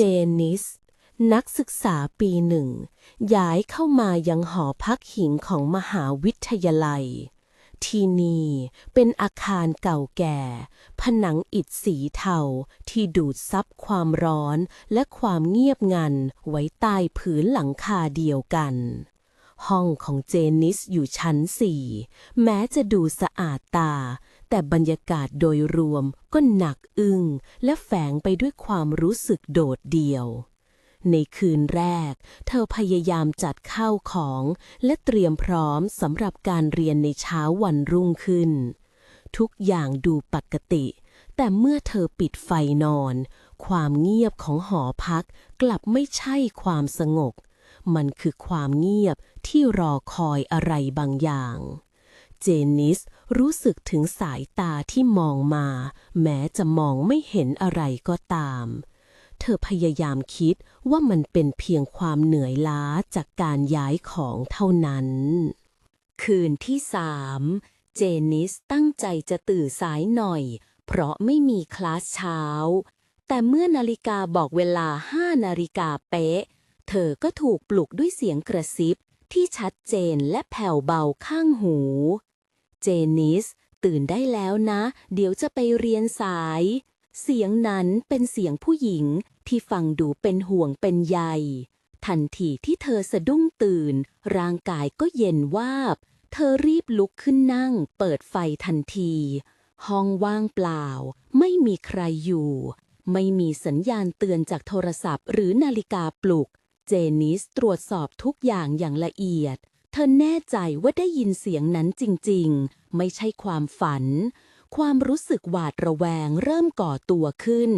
เจนิส นักศึกษาปีหนึ่ง ย้ายเข้ามายังหอพักหิงของมหาวิทยาลัย ที่นี่เป็นอาคารเก่าแก่ ผนังอิฐสีเทาที่ดูดซับความร้อนและความเงียบงันไว้ใต้ผืนหลังคาเดียวกันห้องของเจนิสอยู่ชั้นสี่แม้จะดูสะอาดตา แต่บรรยากาศโดยรวมก็หนักอึ้งและแฝงไปด้วยความรู้สึกโดดเดี่ยว ในคืนแรก เธอพยายามจัดข้าวของ และเตรียมพร้อมสำหรับการเรียนในเช้าวันรุ่งขึ้น ทุกอย่างดูปกติ แต่เมื่อเธอปิดไฟนอน ความเงียบของหอพักกลับไม่ใช่ความสงบมันคือความเงียบที่รอคอยอะไรบางอย่าง เจนิส รู้สึกถึงสายตาที่มองมา แม้จะมองไม่เห็นอะไรก็ตาม เธอพยายามคิดว่ามันเป็นเพียงความเหนื่อยล้าจากการย้ายของเท่านั้น คืนที่สามเจนิสตั้งใจจะตื่นสายหน่อย เพราะไม่มีคลาสเช้า แต่เมื่อนาฬิกาบอกเวลาห้านาฬิกาเป๊ะ เธอก็ถูกปลุกด้วยเสียงกระซิบที่ชัดเจนและแผ่วเบาข้างหู เจนิส ตื่นได้แล้วนะ เดี๋ยวจะไปเรียนสาย เสียงนั้นเป็นเสียงผู้หญิงที่ฟังดูเป็นห่วงเป็นใย ทันทีที่เธอสะดุ้งตื่น ร่างกายก็เย็นวาบ เธอรีบลุกขึ้นนั่ง เปิดไฟทันที ห้องว่างเปล่า ไม่มีใครอยู่ ไม่มีสัญญาณเตือนจากโทรศัพท์ หรือนาฬิกาปลุก เจนิสตรวจสอบทุกอย่างอย่างละเอียด เธอแน่ใจว่าได้ยินเสียงนั้นจริงๆ ไม่ใช่ความฝัน ความรู้สึกหวาดระแวงเริ่มก่อตัวขึ้น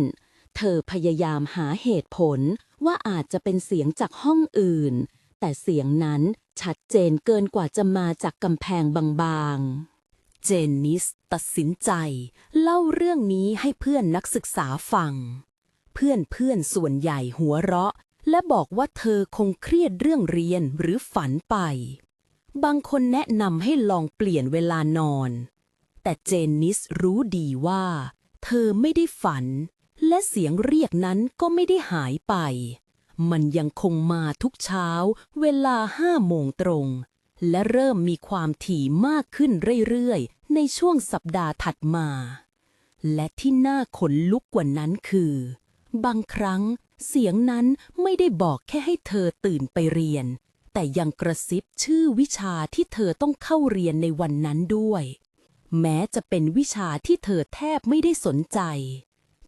เธอพยายามหาเหตุผลว่าอาจจะเป็นเสียงจากห้องอื่น แต่เสียงนั้นชัดเจนเกินกว่าจะมาจากกำแพงบางๆ เจนนิสตัดสินใจ เล่าเรื่องนี้ให้เพื่อนนักศึกษาฟัง เพื่อนๆส่วนใหญ่หัวเราะ และบอกว่าเธอคงเครียดเรื่องเรียนหรือฝันไป บางคนแนะนำให้ลองเปลี่ยนเวลานอน แต่เจนนิสรู้ดีว่า เธอไม่ได้ฝัน และเสียงเรียกนั้นก็ไม่ได้หายไป มันยังคงมาทุกเช้า เวลาห้าโมงตรง และเริ่มมีความถี่มากขึ้นเรื่อยๆ ในช่วงสัปดาห์ถัดมา และที่น่าขนลุกกว่านั้นคือ บางครั้ง เสียงนั้นไม่ได้บอกแค่ให้เธอตื่นไปเรียน แต่ยังกระซิบชื่อวิชาที่เธอต้องเข้าเรียนในวันนั้นด้วย แม้จะเป็นวิชาที่เธอแทบไม่ได้สนใจ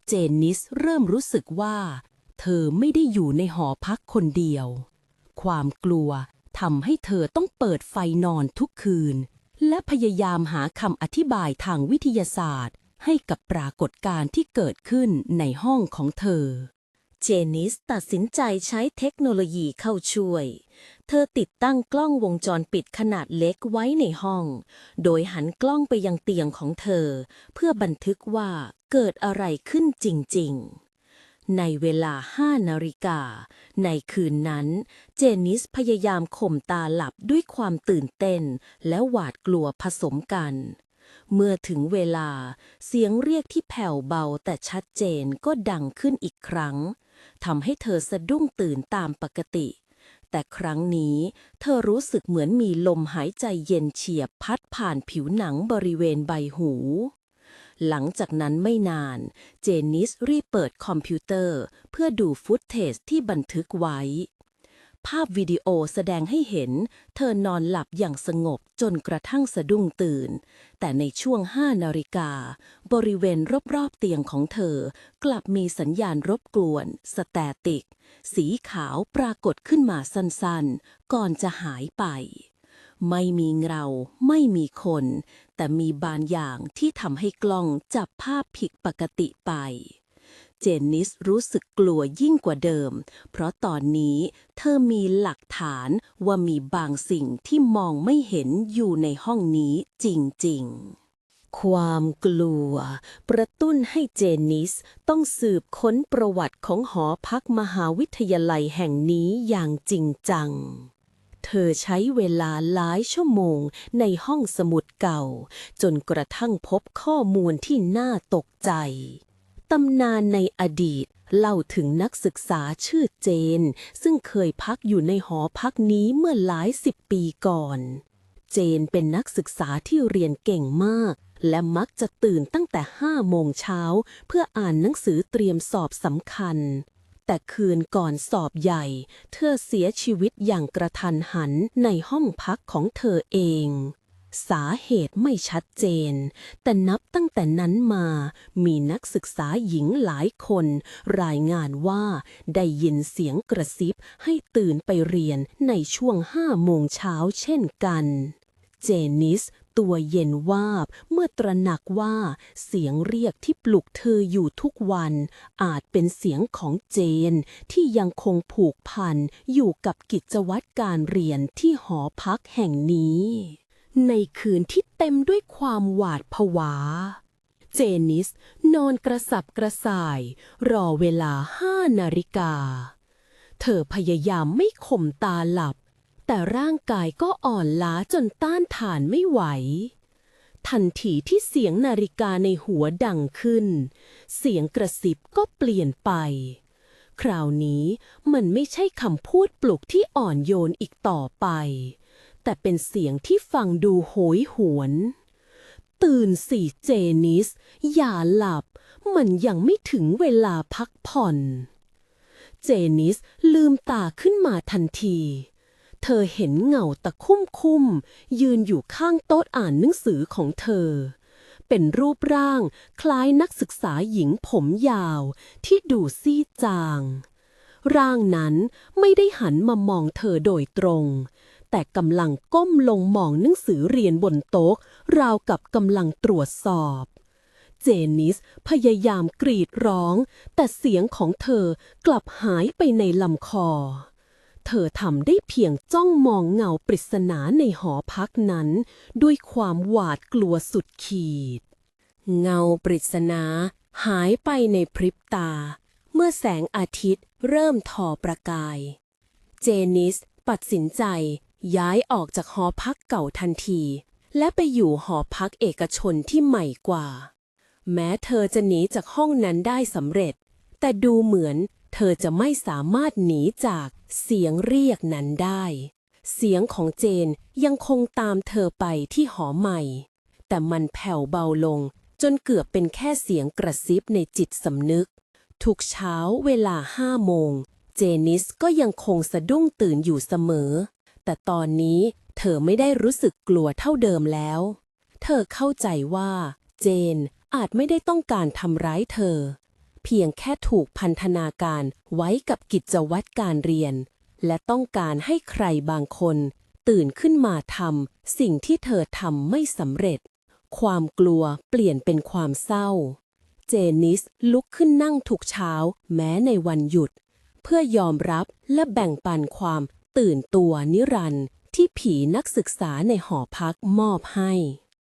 เจนนิสเริ่มรู้สึกว่า เธอไม่ได้อยู่ในหอพักคนเดียว ความกลัวทำให้เธอต้องเปิดไฟนอนทุกคืน และพยายามหาคำอธิบายทางวิทยาศาสตร์ ให้กับปรากฏการณ์ที่เกิดขึ้นในห้องของเธอ เจนิสตัดสินใจใช้เทคโนโลยีเข้าช่วย เธอติดตั้งกล้องวงจรปิดขนาดเล็กไว้ในห้อง โดยหันกล้องไปยังเตียงของเธอ เพื่อบันทึกว่าเกิดอะไรขึ้นจริง ๆในเวลาห้านาฬิกา ในคืนนั้น เจนิสพยายามข่มตาหลับด้วยความตื่นเต้น และหวาดกลัวผสมกัน เมื่อถึงเวลาเสียงเรียกที่แผ่วเบาแต่ชัดเจนก็ดังขึ้นอีกครั้งทำให้เธอสะดุ้งตื่นตามปกติ แต่ครั้งนี้เธอรู้สึกเหมือนมีลมหายใจเย็นเฉียบพัดผ่านผิวหนังบริเวณใบหู หลังจากนั้นไม่นาน เจนิสรีบเปิดคอมพิวเตอร์ เพื่อดูฟุตเทจที่บันทึกไว้ ภาพวิดีโอแสดงให้เห็น เธอนอนหลับอย่างสงบจนกระทั่งสะดุ้งตื่น แต่ในช่วงห้านาฬิกา บริเวณรอบๆเตียงของเธอ กลับมีสัญญาณรบกวน สแตติก สีขาวปรากฏขึ้นมาสั้นๆ ก่อนจะหายไป ไม่มีเงาไม่มีคน แต่มีบางอย่างที่ทำให้กล้องจับภาพผิดปกติไป เจนนิสรู้สึกกลัวยิ่งกว่าเดิม เพราะตอนนี้เธอมีหลักฐานว่ามีบางสิ่งที่มองไม่เห็นอยู่ในห้องนี้จริงๆความกลัว ประตุ้นให้เจนนิสต้องสืบค้นประวัติของหอพักมหาวิทยาลัยแห่งนี้อย่างจริงจัง เธอใช้เวลาหลายชั่วโมงในห้องสมุดเก่า จนกระทั่งพบข้อมูลที่น่าตกใจ ตำนานในอดีต เล่าถึงนักศึกษาชื่อเจน ซึ่งเคยพักอยู่ในหอพักนี้เมื่อหลายสิบปีก่อน เจนเป็นนักศึกษาที่เรียนเก่งมาก และมักจะตื่นตั้งแต่ห้าโมงเช้า เพื่ออ่านหนังสือเตรียมสอบสำคัญ แต่คืนก่อนสอบใหญ่ เธอเสียชีวิตอย่างกระทันหันในห้องพักของเธอเอง สาเหตุไม่ชัดเจน แต่นับตั้งแต่นั้นมา มีนักศึกษาหญิงหลายคน รายงานว่าได้ยินเสียงกระซิบให้ตื่นไปเรียนในช่วงห้าโมงเช้าเช่นกัน เจนิสตัวเย็นวาบเมื่อตระหนักว่า เสียงเรียกที่ปลุกเธออยู่ทุกวัน อาจเป็นเสียงของเจนที่ยังคงผูกพันอยู่กับกิจวัตรการเรียนที่หอพักแห่งนี้ ในคืนที่เต็มด้วยความหวาดผวา เจนิสนอนกระสับกระส่าย รอเวลาห้านาฬิกา เธอพยายามไม่ข่มตาหลับ แต่ร่างกายก็อ่อนล้าจนต้านทานไม่ไหว ทันทีที่เสียงนาฬิกาในหัวดังขึ้น เสียงกระซิบก็เปลี่ยนไป คราวนี้มันไม่ใช่คำพูดปลุกที่อ่อนโยนอีกต่อไป แต่เป็นเสียงที่ฟังดูโหยหวน ตื่นสิเจนิส อย่าหลับ มันยังไม่ถึงเวลาพักผ่อน เจนิสลืมตาขึ้นมาทันที เธอเห็นเงาตะคุ่มคุ่มยืนอยู่ข้างโต๊ะอ่านหนังสือของเธอ เป็นรูปร่างคล้ายนักศึกษาหญิงผมยาวที่ดูซีจางร่างนั้นไม่ได้หันมามองเธอโดยตรง แต่กำลังก้มลงมองหนังสือเรียนบนโต๊ะ ราวกับกำลังตรวจสอบ เจนิสพยายามกรีดร้อง แต่เสียงของเธอกลับหายไปในลำคอ เธอทำได้เพียงจ้องมองเงาปริศนาในหอพักนั้น ด้วยความหวาดกลัวสุดขีด เงาปริศนาหายไปในพริบตา เมื่อแสงอาทิตย์เริ่มทอประกาย เจนิสตัดสินใจ ย้ายออกจากหอพักเก่าทันที และไปอยู่หอพักเอกชนที่ใหม่กว่า แม้เธอจะหนีจากห้องนั้นได้สำเร็จ แต่ดูเหมือนเธอจะไม่สามารถหนีจากเสียงเรียกนั้นได้ เสียงของเจนยังคงตามเธอไปที่หอใหม่ แต่มันแผ่วเบาลงจนเกือบเป็นแค่เสียงกระซิบในจิตสำนึก ทุกเช้าเวลาห้าโมง เจนิสก็ยังคงสะดุ้งตื่นอยู่เสมอ แต่ตอนนี้เธอไม่ได้รู้สึกกลัวเท่าเดิมแล้ว เธอเข้าใจว่า เจนอาจไม่ได้ต้องการทำร้ายเธอ เพียงแค่ถูกพันธนาการไว้กับกิจวัตรการเรียน และต้องการให้ใครบางคน ตื่นขึ้นมาทำสิ่งที่เธอทำไม่สำเร็จ ความกลัวเปลี่ยนเป็นความเศร้า เจนิสลุกขึ้นนั่งทุกเช้า แม้ในวันหยุด เพื่อยอมรับและแบ่งปันความ ตื่นตัวนิรันดร์ที่ผีนักศึกษาในหอพักมอบให้